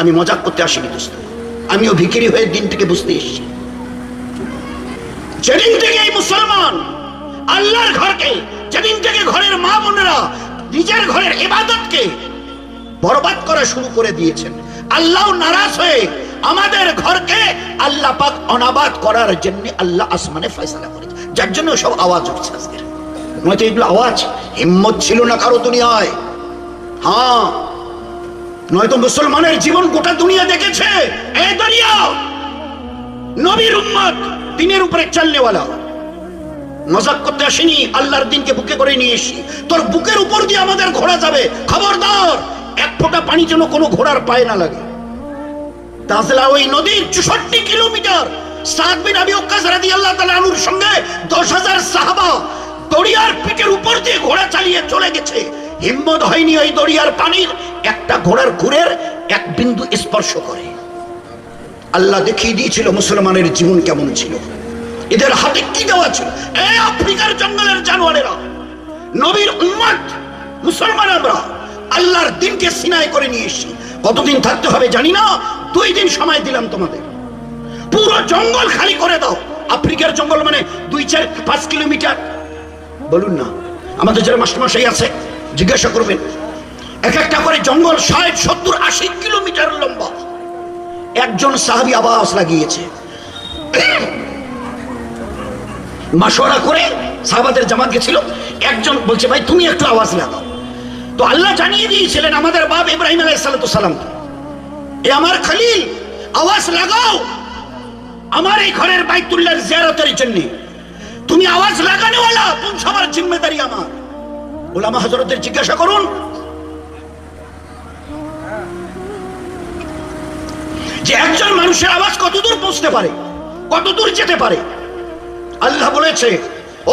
আমি মজাক করতে আসিনি, দোস্ত। আমিও ভিকিরি হয়ে দিনটাকে বুঝতে এসেছি। যেদিন থেকে এই মুসলমান আল্লাহর ঘরকে, যেদিন থেকে ঘরের মা বোনেরা নিজের ঘরের ইবাদতকে বরবাদ করা শুরু করে দিয়েছেন, আল্লাহ নারাজ হয়ে আমাদের ঘরকে আল্লাহ পাক অনাবাদ করার জন্য আল্লাহ আসমানে ফয়সালা করেছে। যার জন্য সব আওয়াজ উঠছে আজকের। নয়তো এগুলো আওয়াজ হিম্মত ছিল না কারও দুনিয়ায়। হ্যাঁ নয়তো মুসলমানের জীবন গোটা দুনিয়া দেখেছে। এই দুনিয়া! নবীর উম্মত দিনের উপরে চালনেওয়ালা মজাক করতে আসেনি, আল্লাহর দিনকে বুকে করে নিয়ে এসি তোর বুকের উপর দিয়ে আমাদের ঘোড়া যাবে। খবরদার! এক ফোঁটা পানি যেন কোনো ঘোড়ার পায়ে না লাগে। তাজলা ওই নদীর চৌষট্টি কিলোমিটার। সাদ বিন আবি ওক্কাস রাদিয়াল্লাহু তাআলা আনুর সঙ্গে দশ হাজার সাহাবা দরিয়ার পিঠের উপর দিয়ে ঘোড়া চালিয়ে চলে গেছে। হিম্মত হয়নি ওই দরিয়ার পানির। একটা ঘোড়ার ঘুরের এক বিন্দু স্পর্শ করে। আল্লাহ দেখিয়ে দিয়েছিল মুসলমানের জীবন কেমন ছিল। এদের হাতে কি দেওয়া ছিল? এই আফ্রিকার জঙ্গলের জানোয়ারেরা, নবীর উম্মত, মুসলমান আমরা। আল্লাহর দিনকে সিনাই করে নিয়ে এসেছি। কতদিন থাকতে হবে জানি না, দুই দিন সময় দিলাম তোমাদের। পুরো জঙ্গল খালি করে দাও। আফ্রিকার জঙ্গল মানে দুই চার পাঁচ কিলোমিটার। বলুন না, আমাদের যারা মাস্টারমশাই আছে জিজ্ঞাসা করবেন, এক একটা করে জঙ্গল ষাট, সত্তর, আশি কিলোমিটার লম্বা। একজন সাহাবি আবাস লাগিয়েছে। মাসোয়ারা করে সাহাবাদের জামাত গেছিল। একজন বলছে, ভাই, তুমি একটু আওয়াজ লাগাও। তো আল্লাহ জানিয়ে দিয়েছিলেন, আমাদের বাপ ইব্রাহিম আলাইসালাম এ আমার খলিল, আওয়াজ লাগাও। আমার এই ঘরের বাইতুল্লাহর জিয়ারতের জন্য। তুমি আওয়াজ লাগানোওয়ালা পৌঁছাবার জিম্মেদারি আমার। ওলামা হজরতের জিজ্ঞাসা করুন। যে একজন মানুষের আওয়াজ কতদূর পৌঁছতে পারে, কতদূর যেতে পারে? আল্লাহ বলেছে,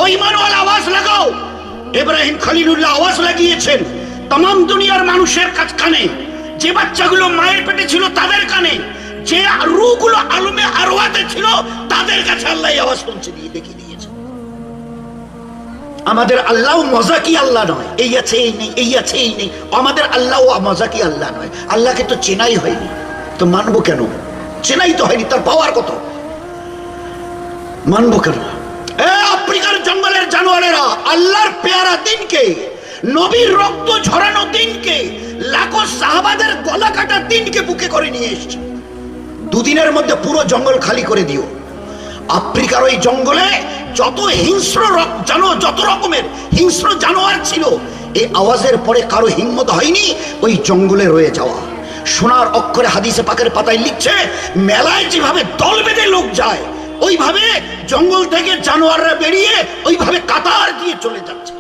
ওই মানওয়াল আওয়াজ লাগাও। ইব্রাহিম খলিলুল্লাহ আওয়াজ লাগিয়েছেন তাম দুনিয়ার মানুষের কাছ কানে, যে বাচ্চাগুলো মায়ের পেটে ছিল তাদের কানে, যে রুগুলো আলমে আরোয়াতে ছিল তাদের কাছে আল্লাহ আওয়াজ পৌঁছে দিয়ে দিয়েছে আমাদের আল্লাহ মজাকি আল্লাহ নয়? এই আছে, এই নেই, এই আছে, এই নেই। আমাদের আল্লাহ মজাকি আল্লাহ নয়? আল্লাহকে তো চেনাই হয়নি। তো মানবো কেন? চেনাই তো হয়নি, তার পাওয়ার কত? মানবো কেন? এ আফ্রিকার জঙ্গলের জানোয়ারেরা, আল্লাহর পেয়ারা দিনকে, নবীর রক্ত ঝরানো দিনকে, লাখো সাহাবাদের গলা কাটা দিনকে বুকে করে নিয়ে এসছে। দুদিনের মধ্যে পুরো জঙ্গল খালি করে দিও। আফ্রিকার ওই জঙ্গলে যত হিংস্র জানো, যত রকমের হিংস্র জানোয়ার ছিল, এই আওয়াজের পরে কারও হিম্মত হয়নি ওই জঙ্গলে রয়ে যাওয়া। সোনার অক্ষরে হাদিসে পাকের পাতায় লিখছে, মেলায় যেভাবে দল বেঁধে লোক যায়, ওইভাবে জঙ্গল থেকে জানোয়াররা বেরিয়ে ওইভাবে কাতার দিয়ে চলে যাচ্ছে।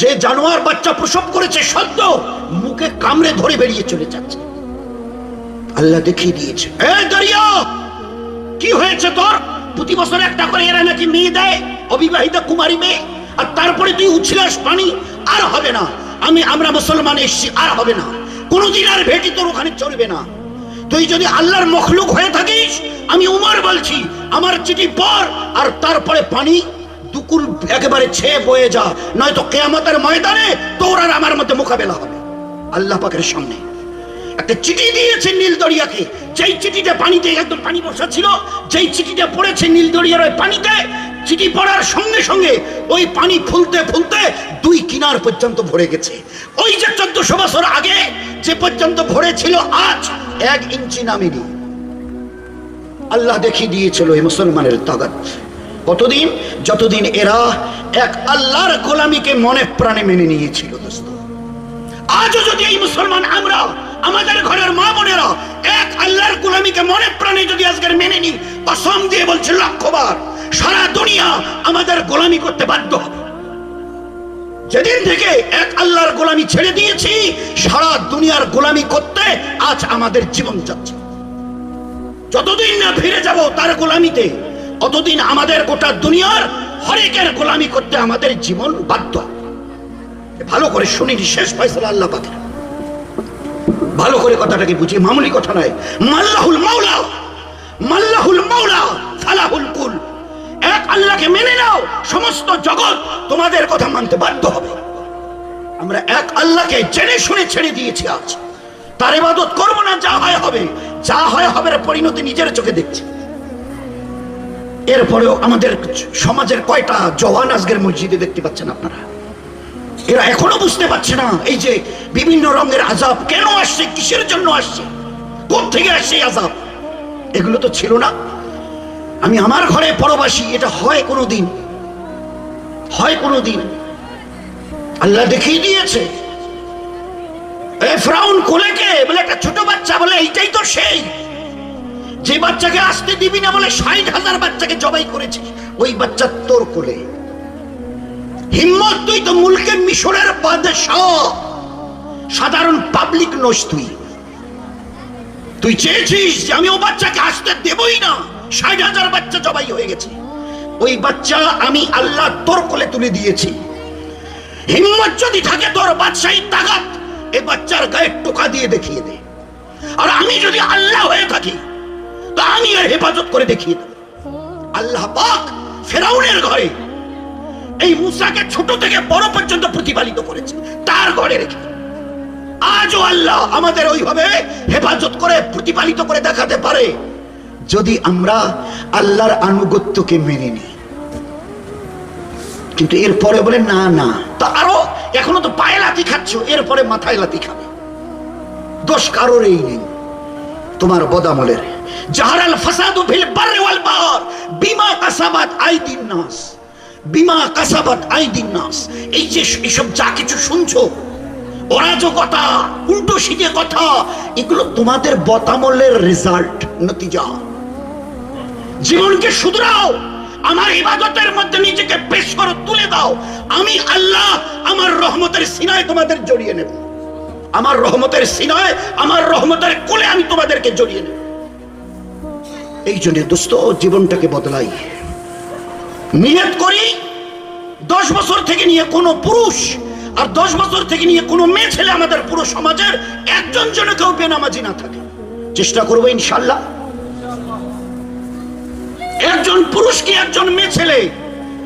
যে জানোয়ার বাচ্চা প্রসব করেছে, সদ্য মুখে কামড়ে ধরে বেরিয়ে চলে যাচ্ছে। আল্লাহ দেখিয়ে দিয়েছে এ দরিয়া কি হয়েছে তোর? প্রতি বছর একটা করে এরা নাকি মেয়ে দেয়, অবিবাহিত কুমারী মেয়ে, আর তারপরে তুই উচ্ছিলাস পানি, আর হবে না। আমি, আমরা মুসলমান এসছি, আর হবে না। কোনোদিন আর ভেটি তোর ওখানে চলবে না। তুই যদি আল্লাহর মখলুক হয়ে থাকিস, আমি উমর বলছি, আমার চিঠি পর আর তারপরে পানি দুকুল একেবারে ছেয়ে বয়ে যা। নয়তো কেয়ামতের ময়দানে তোর আর আমার মধ্যে মোকাবেলা হবে। আল্লাহ পাকের সামনে। একটা চিঠি দিয়েছে নীল দরিয়াকে যেই চিঠিটা পানিতে, একদম পানি বসা ছিল, যেই চিঠিটা পড়েছে নীল দরিয়ার ওই পানিতে, চিঠি পড়ার সঙ্গে সঙ্গে ওই পানি ফুলতে ফুলতে দুই কিনার পর্যন্ত ভরে গেছে। ওই যে চোদ্দশো বছর আগে যে পর্যন্ত ভরে ছিল আজ এক ইঞ্চি নামেনি। আল্লাহ দেখিয়ে দিয়েছিল এই মুসলমানের তাগাত কতদিন? যতদিন এরা এক আল্লাহর গোলামীকে মনে প্রাণে মেনে নিয়েছিল, দোস্ত। আজও যদি এই মুসলমান আমরা আমাদের ঘরের মা বোনেরা এক আল্লাহর গোলামীকে মনে প্রাণে যদি আজকের মেনে নি কসম দিয়ে বলছে লক্ষবার, সারা দুনিয়া আমাদের গোলামি করতে বাধ্য হবে। যেদিন থেকে এক আল্লাহর গোলামি ছেড়ে দিয়েছি, সারা দুনিয়ার গোলামি করতে আজ আমাদের জীবন যাচ্ছে। যতদিন না ফিরে যাব তার গোলামিতে অতদিন আমাদের গোটা দুনিয়ার হরেকের গোলামি করতে আমাদের জীবন বাধ্য ভালো করে শুনিনি, শেষ ফয়সালা আল্লাহ পাকের। ভালো করে কথাটাকে বুঝি? মামুলি কথা নয়। মাল্লাহুল মাওলা! মাল্লাহুল মাওলা! ফালাহুল কুল! এক আল্লাহকে মেনে নাও, সমস্ত জগৎ তোমাদের কথা মানতে বাধ্য হবে। আমরা এক আল্লাহকে জেনে শুনে ছেড়ে দিয়েছি আজ। তার ইবাদত করব না, যা হয় হবে। যা হয় হবে পরিণতি নিজের চোখে দেখছি। এরপরেও আমাদের সমাজের কয়টা জওয়ান আজকের মসজিদে দেখতে পাচ্ছেন আপনারা? এরা এখনও বুঝতে পারছে না এই যে বিভিন্ন রঙের আজাব কেন আসছে, কিসের জন্য আসছে থেকে আসছে আজাব এগুলো তো ছিল না। আমি আমার ঘরে পরবাসী, এটা হয় কোনো দিন হয় কোনো দিন আল্লাহ দেখিয়ে দিয়েছে। ফ্রাউন কোলেকে বলে একটা ছোট বাচ্চা, বলে এইটাই তো সেই। যে বাচ্চাকে আসতে দিবি না বলে ষাট হাজার বাচ্চাকে জবাই করেছে, ওই বাচ্চা তোর কোলে। হিম্মত তুই তো মুলকে মিশরের বাদশাহ। সাধারণ পাবলিক নোস তুই। তুই চেয়েছিস যে আমি ও বাচ্চাকে আসতে দেবই না। ষাট হাজার বাচ্চা জবাই হয়ে গেছে। ওই বাচ্চা আমি আল্লাহ তোর কোলে তুলে দিয়েছি। হিম্মত যদি থাকে তোর বাদশাহী তাগাত, এ বাচ্চার গায়ে টোকা দিয়ে দেখিয়ে দে। আর আমি যদি আল্লাহ হয়ে থাকি, তা আমি এর হেফাজত করে দেখিয়ে দেব। আল্লাহ পাক ফেরাউনের ঘরে এই মুসাকে ছোট থেকে বড় পর্যন্ত প্রতিপালিত করেছে। তার ঘরে রেখে আজও আল্লাহ আমাদের ওইভাবে হেফাজত করে, প্রতিপালিত করে দেখাতে পারে, যদি আমরা আল্লাহর আনুগত্যকে মেনে নিই। কিন্তু এরপরে বলে, না না। তা আরও এখনও তো পায়ে লাথি খাচ্ছ, এরপরে মাথায় লাথি খাবে। দোষ কারোর এই নেই। তোমার বদামলের। জাহারাল ফাসাদু ফিল বাররি ওয়াল বাহর, বিমা কাসাবাত আইদিন নাস। বিমা কাসাবাত আইদিন নাস। এই যে এসব যা কিছু শুনছো, অরাজকতা, উল্টো সিধে কথা, এগুলো তোমাদের বতামলের রেজাল্ট নতিজা। জীবনকে শুধরাও, আমার ইবাদতের মধ্যে নিজেকে পেশ করো, তুলে দাও। আমি আল্লাহ, আমার রহমতের সিনায় তোমাদের জড়িয়ে নেব। আমার রহমতের সিনায়, আমার রহমতের কোলে আমি তোমাদেরকে জড়িয়ে নেব। এই জন্য দোস্ত, জীবনটাকে বদলাই। নিয়ত করি, দশ বছর থেকে নিয়ে কোনো পুরুষ আর দশ বছর থেকে নিয়ে কোনো মেয়ে ছেলে আমাদের পুরো সমাজের একজন জন কেউ বেনামাজি না থাকে। চেষ্টা করব ইনশাল্লাহ। একজন পুরুষ কি একজন মেয়ে ছেলে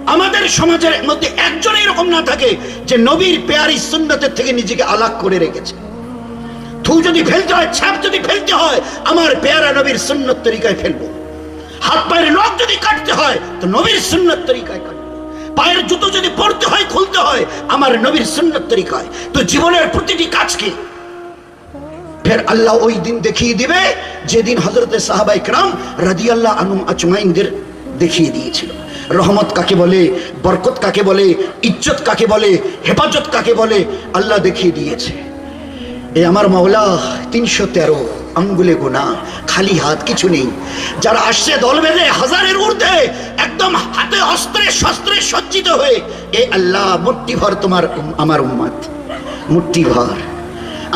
আমাদের সমাজের মধ্যে একজন এরকম না থাকে যে নবীর পেয়ারি সুন্নতের থেকে নিজেকে আলাগ করে রেখেছে। থু যদি ফেলতে হয়, ছাপ যদি ফেলতে হয়, আমার পেয়ারা নবীর সুন্নত তরিকায় ফেলব। হাত পায়ের নখ যদি কাটতে হয়, তো নবীর সুন্নত তরিকায় কাটবো। পায়ের জুতো যদি পড়তে হয়, খুলতে হয়, আমার নবীর সুন্নত তরিকায়। তো জীবনের প্রতিটি কাজকে ফের আল্লাহ ওই দিন দেখিয়ে দিবে, যেদিন হজরতে সাহাবাই ক্রাম রাজি আল্লাহ আনুম আচমাইনদের দেখিয়ে দিয়েছিল। রহমত কাকে বলে, বরকত কাকে বলে, ইজ্জত কাকে বলে, হেফাজত কাকে বলে, আল্লাহ দেখিয়ে দিয়েছে। এ আমার মাওলা, তিনশো তেরো। আঙ্গুলে গোনা, খালি হাত কিছু নেই। যারা আসছে দল বেঁধে হাজারের ঊর্ধ্বে, একদম হাতে অস্ত্রে শস্ত্রে সজ্জিত হয়ে, এ আল্লাহ মুট্টি ভর তোমার আমার উম্মাদ মুট্টি ভর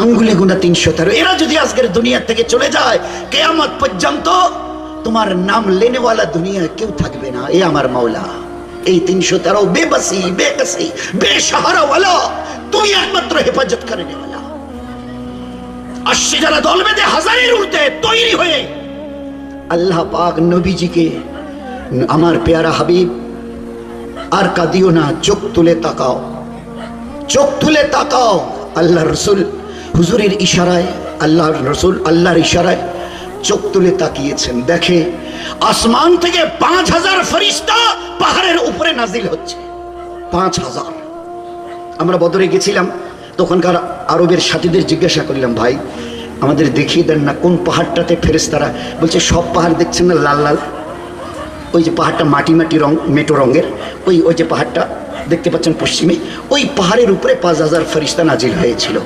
আঙ্গুলে গোনা তিনশো তেরো। এরা যদি আজকের দুনিয়া থেকে চলে যায়, কেয়ামত পর্যন্ত তোমার নাম লেনেওয়ালা দুনিয়া কেউ থাকবে না। এ আমার মাওলা। এই তিনশো তেরো বেবাসি বেকাসি বেসাহারাওয়ালা তুমি একমাত্র হেফাজত করে নেওয়ালা আসছে যারা দল বেঁধে হাজারের উর্ধে তৈরি হয়ে আল্লাহ পাক নবীজিকে আমার পেয়ারা হাবিব, আর কাঁদিও না, চোখ তুলে তাকাও। চোখ তুলে তাকাও আল্লাহ রসুল। হুজুরের ইশারায়, আল্লাহর রসুল, আল্লাহর ইশারায় চোখ তুলে তাকিয়েছেন। দেখে আসমান থেকে পাঁচ হাজার ফরিস্তা পাহাড়ের উপরে নাজিল হচ্ছে। পাঁচ হাজার। আমরা বদরে গেছিলাম তখনকার আরবের সাথীদের জিজ্ঞাসা করলাম, ভাই, আমাদের দেখিয়ে দেন না কোন পাহাড়টাতে ফেরেস্তারা বলছে, সব পাহাড় দেখছেন না, লাল লাল। ওই যে পাহাড়টা মাটি মাটি রং, মেটো রঙের। ওই ওই যে পাহাড়টা দেখতে পাচ্ছেন পশ্চিমে। ওই পাহাড়ের উপরে পাঁচ হাজার ফেরিস্তা নাজিল হয়েছিল।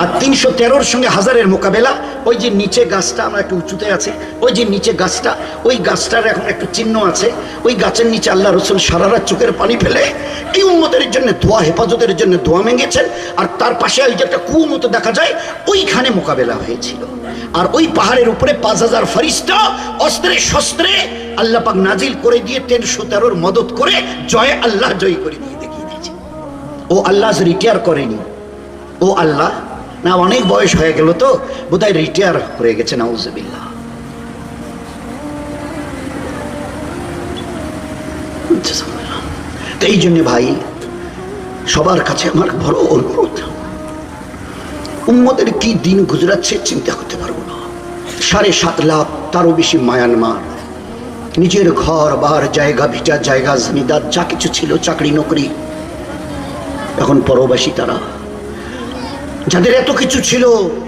আর তিনশো তেরোর সঙ্গে হাজারের মোকাবেলা। ওই যে নিচে গাছটা আমরা একটু উঁচুতে আছে, ওই যে নিচে গাছটা, ওই গাছটার এখন একটু চিহ্ন আছে। ওই গাছের নিচে আল্লাহ রসুল সারারা চোখের পানি ফেলে এই উম্মতের জন্য ধোয়া হেফাজতের জন্য ধোয়া মেঙ্গেছেন আর তার পাশে ওই যে একটা কুয়ো মতো দেখা যায়, ওইখানে মোকাবেলা হয়েছিল। আর ওই পাহাড়ের উপরে পাঁচ হাজার ফরিস্তা অস্ত্রে শস্ত্রে আল্লাহ পাক নাজিল করে দিয়ে তিনশো তেরোর মদত করে জয় আল্লাহ জয় করে দিয়ে দেখিয়ে দিয়েছে। ও আল্লাহ রিটায়ার করেনি। ও আল্লাহ, না, অনেক বয়স হয়ে গেল তো, বোধহয় রিটায়ার হয়ে গেছে, নাউজবিল্লাহ। তো এই জন্য ভাই, সবার কাছে আমার বড় অনুরোধ। উম্মদের কি দিন গুজরাচ্ছে চিন্তা করতে পারব না। সাড়ে সাত লাখ, তারও বেশি মায়ানমার। নিজের ঘর, বার, জায়গা, ভিটা, জায়গা, জমিদার, যা কিছু ছিল, চাকরি, নকরি। এখন পরবাসী তারা যাদের এত কিছু ছিল,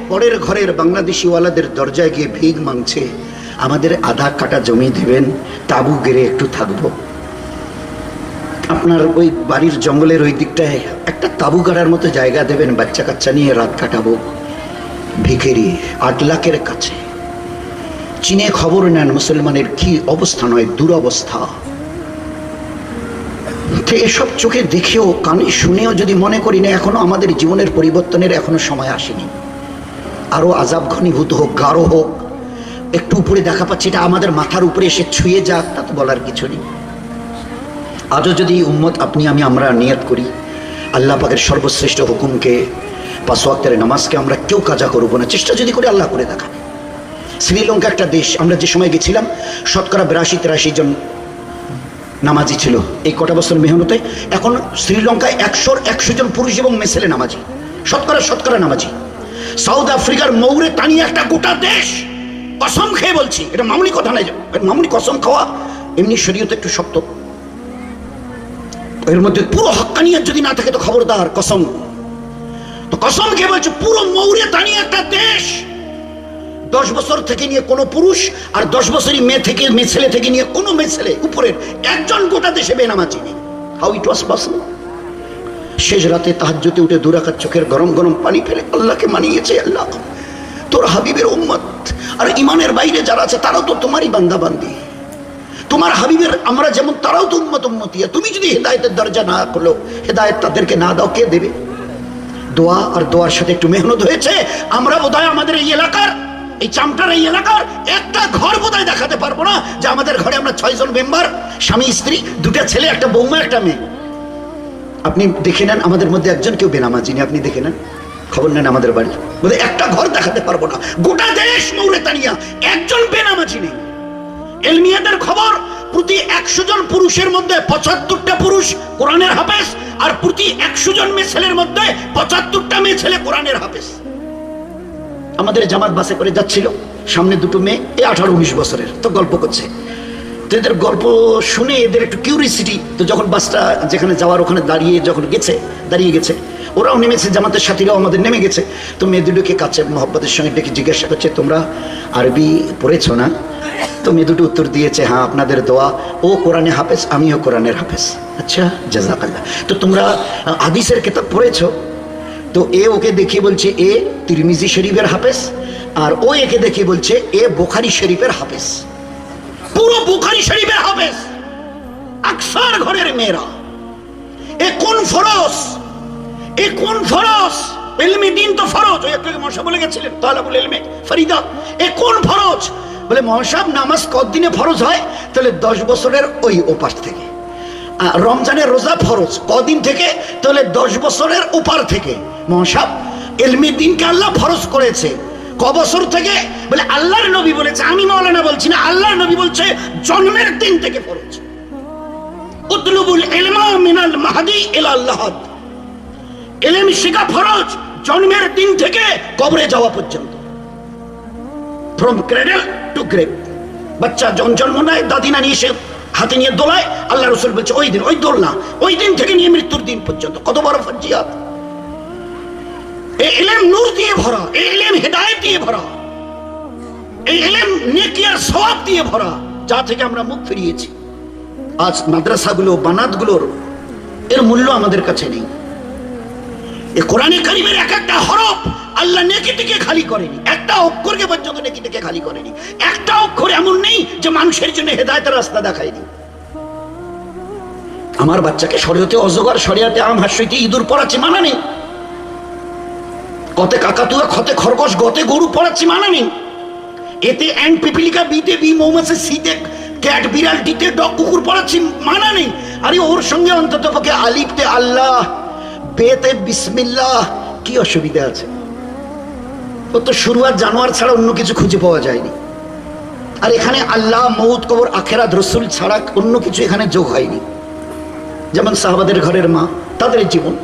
পরের ঘরের বাংলাদেশি ওয়ালাদের দরজায় গিয়ে ভিগ মাংছে। আমাদের আধা কাটা জমি দিবেন, তাবু গেড়ে একটু থাকব। আপনার ওই বাড়ির জঙ্গলের ওই দিকটায় একটা তাবু গাড়ার মতো জায়গা দেবেন বাচ্চা কাচ্চা নিয়ে রাত কাটাবো। ভিখেরি আট লাখের কাছে। চীনে খবর নেন, মুসলমানের কি অবস্থা নয়, দুরবস্থা। তো এসব চোখে দেখেও কানে শুনেও যদি মনে করি না, এখনও আমাদের জীবনের পরিবর্তনের এখনও সময় আসেনি। আরও আজাব ঘনীভূত হোক, গাঢ় হোক, একটু উপরে দেখা পাচ্ছি, এটা আমাদের মাথার উপরে এসে ছুঁয়ে যাক, তা তো বলার কিছু নেই। আজও যদি উম্মত আপনি, আমি, আমরা নিয়ত করি, আল্লাহ পাকের সর্বশ্রেষ্ঠ হুকুমকে পাঁচ ওয়াক্তের নামাজকে আমরা কেউ কাজা করব না, চেষ্টা যদি করে আল্লাহ করে দেখাবে শ্রীলঙ্কা একটা দেশ, আমরা যে সময় গেছিলাম, শতকরা বিরাশি, তিরাশি জন নামাজি ছিল। এই কটা বছর মেহনতে এখন শ্রীলঙ্কায় একশোর একশো জন পুরুষ এবং মেসেলে নামাজি। শতকরা শতকরা নামাজি। সাউথ আফ্রিকার মৌরে টানিয়ে একটা গোটা দেশ কসম খেয়ে বলছি। এটা মামুনি কথা নাই মামুনি কসম খাওয়া। এমনি শরীয়তে একটু শক্ত। এর মধ্যে পুরো হক্কানিয়াত যদি না থাকে তো খবরদার, কসম। তো কসম খেয়ে বলছে, পুরো মৌরে টানিয়ে একটা দেশ দশ বছর থেকে নিয়ে কোনো পুরুষ আর দশ বছরই মেয়ে থেকে, মেয়ে ছেলে থেকে নিয়ে কোনো মেয়ে ছেলে উপরের একজন গোটা দেশে বেনামাজি নেই। হাউ ইট ওয়াজ পসিবল শেষ রাতে তাহাজ্জুতে উঠে দুরাকার চোখের গরম গরম পানি ফেলে আল্লাহকে মানিয়েছে আল্লাহ। তোর হাবিবের উম্মত আর ইমানের বাইরে যারা আছে, তারাও তো তোমারই বান্দা বান্দি তোমার হাবিবের, আমরা যেমন, তারাও তো উম্মত উম্মতিয়া তুমি যদি হেদায়তের দরজা না করল হেদায়ত তাদেরকে না দাও, কে দেবে? দোয়া আর দোয়ার সাথে একটু মেহনত হয়েছে। আমরা বোধহয় আমাদের এই এলাকার এই চামটার এই এলাকার একটা ঘর বোধহয় দেখাতে পারব না, যে আমাদের ঘরে আমরা ছয়জন মেম্বার, স্বামী, স্ত্রী, দুটা ছেলে, একটা বৌমা, একটা মেয়ে। আপনি দেখে নেন, আমাদের মধ্যে একজন কেউ বেনামাজি নেই আপনি দেখে নেন। খবর নেন আমাদের বাড়ি। বোধহয় একটা ঘর দেখাতে পারব না। গোটা দেশ মৌরেতানিয়া একজন বেনামাজি নেই এলমিয়াদের খবর, প্রতি একশো জন পুরুষের মধ্যে পঁচাত্তরটা পুরুষ কোরআনের হাফেজ, আর প্রতি একশো জন মেয়ে ছেলের মধ্যে পঁচাত্তরটা মেয়ে ছেলে কোরআনের হাফেজ। আমাদের জামাত বাসে করে যাচ্ছিল। সামনে দুটো মেয়ে এই আঠারো উনিশ বছরের, তো গল্প করছে। তো এদের গল্প শুনে এদের একটু কিউরিসিটি তো যখন বাসটা যেখানে যাওয়ার ওখানে দাঁড়িয়ে যখন গেছে, দাঁড়িয়ে গেছে, ওরাও নেমেছে, জামাতের সাথীরাও আমাদের নেমে গেছে। তো মেয়ে দুটোকে কাছে মহব্বতের সঙ্গে ডেকে জিজ্ঞাসা করছে, তোমরা আরবি পড়েছো না? তো মেয়ে দুটো উত্তর দিয়েছে হ্যাঁ আপনাদের দোয়া, ও কোরআনে হাফেজ, আমিও কোরআনের হাফেজ। আচ্ছা জাজাকাল্লাহ। তো তোমরা আদিসের কেতাব পড়েছো? তো এ ওকে দেখিয়ে বলছে এ তিরমিজি শরীফের হাফেজ, আর ও একে দেখিয়ে বলছে এ বোখারি শরীফের হাফেজ। পুরো বোখারি শরীফের হাফেজ, আকসার ঘরের মেয়েরা। এ কোন ফরস এ কোন ফরস এলমে দিন তো ফরজ। ওই একটু মশা বলে গেছিলেন, তালাবুল এলমে ফরিদা, এ কোন ফরজ? বলে মহাসাব নামাজ কতদিনে ফরজ হয়? তাহলে দশ বছরের ওই ওপাশ থেকে। রমজানের রোজা ফরজ কদিন থেকে? তাহলে দশ বছরের ওপার থেকে। মহাসাব, এলমি দিনকে আল্লাহ ফরজ করেছে। ক বছর থেকে বলে আল্লাহর নবী বলেছে, আমি মৌলানা বলছি না, আল্লাহর নবী বলছে, জন্মের দিন থেকে ফরজ। উতলুবুল ইলমা মিনাল মাহদি ইলা আল্লাহাদ এলেম শিখা ফরজ, জন্মের দিন থেকে কবরে যাওয়া পর্যন্ত। ফ্রম ক্রেডেল টু গ্রেভ বাচ্চা জন জন্ম নেয় দাদিনা নিয়ে সে হাতে নিয়ে দোলায়, আল্লাহ রসুল বলছে, ওই দিন, ওই দোলনা, ওই দিন থেকে নিয়ে মৃত্যুর দিন পর্যন্ত। কত বড় ফজিয়াত। এই দিয়ে ভরা, এই দিয়ে ভরা, এই দিয়ে ভরা, যা থেকে আমরা মুখ ফিরিয়েছি। আজ মাদ্রাসাগুলো এর মূল্য আমাদের কাছে নেই। এ এক একটা হরফ আল্লাহ নেকি খালি করেনি, একটা অক্ষরকে পর্যন্ত নেকি থেকে খালি করেনি। একটা অক্ষর এমন নেই যে মানুষের জন্য হেদায়তের রাস্তা দেখায়নি। আমার বাচ্চাকে শরীয়তে অজগর, শরিয়াতে আম হাস্যতে ইঁদুর পড়াচ্ছি মানা নেই। কতে কাকাতুয়া ক্ষতে খরগোশ, গতে গরু পড়াচ্ছি মানা নেই এতে অ্যান্ড পিপিলিকা, বিতে বি মৌমাছি, সিতে ক্যাট বিড়াল, ডিতে ডগ, কুকুর পড়াচ্ছি মানা নেই আরে ওর সঙ্গে অন্তত পক্ষে আলিফতে আল্লাহ, বেতে বিসমিল্লাহ, কি অসুবিধা আছে? ও তো শুরুয়াত জানোয়ার ছাড়া অন্য কিছু খুঁজে পাওয়া যায়নি। আর এখানে আল্লাহ মৌত কবর, আখেরাত, রসুল ছাড়া অন্য কিছু এখানে যোগ হয়নি। যেমন সাহাবাদের ঘরের মা, তাদের জীবন।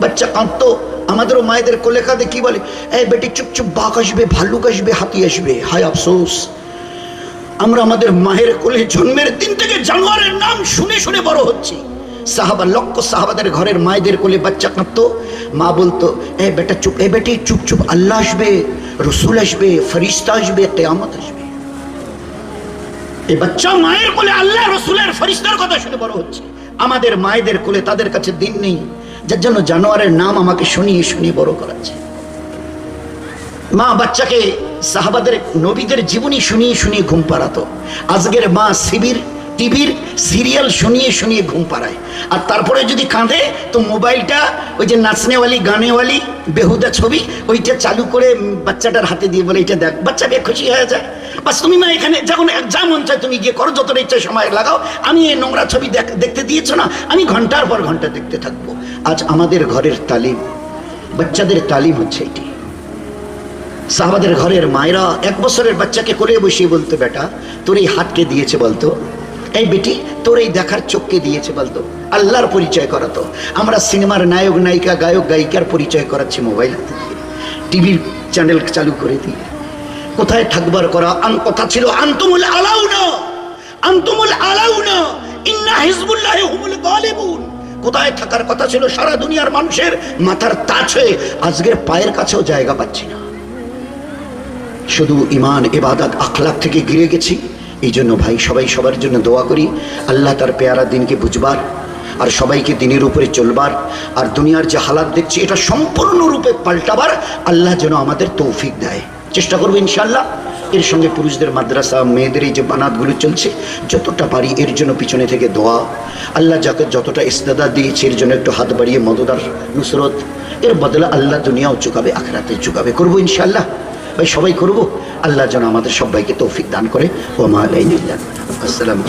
বাচ্চা কাঁদতো আমাদেরও মায়েদের কোলে কাঁধে কি বলে? এই বেটি চুপ চুপ বাঘ আসবে, ভাল্লুক আসবে, হাতি আসবে। হায় আফসোস। আমরা আমাদের মায়ের কোলে জন্মের দিন থেকে জানোয়ারের নাম শুনে শুনে বড় হচ্ছি। সাহাবা, লক্ষ সাহাবাদের ঘরের মায়েদের কোলে বাচ্চা কাঁদতো। মা বলতো এ বেটা চুপ এ বেটি চুপ চুপ আল্লাহ আসবে, রসুল আসবে, ফরিস্তা আসবে, কেয়ামত আসবে। এই বাচ্চা মায়ের কোলে আল্লাহ, রসুলের ফরিস্তার কথা শুনে বড় হচ্ছে। আমাদের মায়েদের কোলে তাদের কাছে দিন নেই। যার জন্য জানোয়ারের নাম আমাকে শুনিয়ে শুনিয়ে বড় করাচ্ছে। মা বাচ্চাকে সাহাবাদের নবীদের জীবনী শুনিয়ে শুনিয়ে ঘুম পাড়াতো। আজকের মা শিবির, টিভির সিরিয়াল শুনিয়ে শুনিয়ে ঘুম পাড়ায়। আর তারপরে যদি কাঁদে, তো মোবাইলটা, ওই যে নাচনেওয়ালি, গানেওয়ালি, বেহুদা ছবি, ওইটা চালু করে বাচ্চাটার হাতে দিয়ে বলে, এটা দেখ, বাচ্চা বেশ খুশি হয়ে যায়। বাস তুমি মা এখানে যখন যা মন চায় তুমি গিয়ে করো, যতটা ইচ্ছা সময় লাগাও। আমি এই নোংরা ছবি দেখ- দেখতে দিয়েছ না, আমি ঘণ্টার পর ঘণ্টা দেখতে থাকব। আজ আমাদের ঘরের তালিম, বাচ্চাদের তালিম হচ্ছে এটি। সাহাবাদের ঘরের মায়েরা এক বছরের বাচ্চাকে করে বসিয়ে বলতো, বেটা, তোর এই হাতকে দিয়েছে বলতো, এই বেটি, তোর এই দেখার চোখকে দিয়েছে বলতো, আল্লাহর পরিচয় করাতো। আমরা সিনেমার নায়ক, নায়িকা, গায়ক, গায়িকার পরিচয় করাচ্ছি মোবাইল টিভির চ্যানেল চালু করে দিয়ে। কোথায় থাকবার করা, আন কথা ছিল, আন্তমুল আলাউনা আন্তমুল আলাউনা, ইন্না হিজবুল্লাহি হুমুল গালিবুন। কোথায় থাকার কথা ছিল সারা দুনিয়ার মানুষের মাথার তাজ হয়ে আজকের পায়ের কাছেও জায়গা পাচ্ছি না। শুধু ইমান এবাদাত আখলাক থেকে গিরে গেছি। এই জন্য ভাই, সবাই সবার জন্য দোয়া করি। আল্লাহ তার পেয়ারা দিনকে বুঝবার আর সবাইকে দিনের উপরে চলবার। আর দুনিয়ার যে হালাত দেখছি, এটা সম্পূর্ণরূপে পাল্টাবার। আল্লাহ যেন আমাদের তৌফিক দেয়। চেষ্টা করব ইনশাল্লাহ এর সঙ্গে পুরুষদের মাদ্রাসা, মেয়েদের এই যে বানাতগুলো চলছে, যতটা পারি এর জন্য পিছনে থেকে দোয়া। আল্লাহ যাকে যতটা ইস্তাদা দিয়েছে, এর জন্য একটু হাত বাড়িয়ে মদদার নুসরত। এর বদলে আল্লাহ দুনিয়াও চুকাবে, আখরাতে চুকাবে। করব ইনশাল্লাহ ভাই, সবাই করব। আল্লাহ যেন আমাদের সবাইকে তৌফিক দান করে। ও মা আসসালাম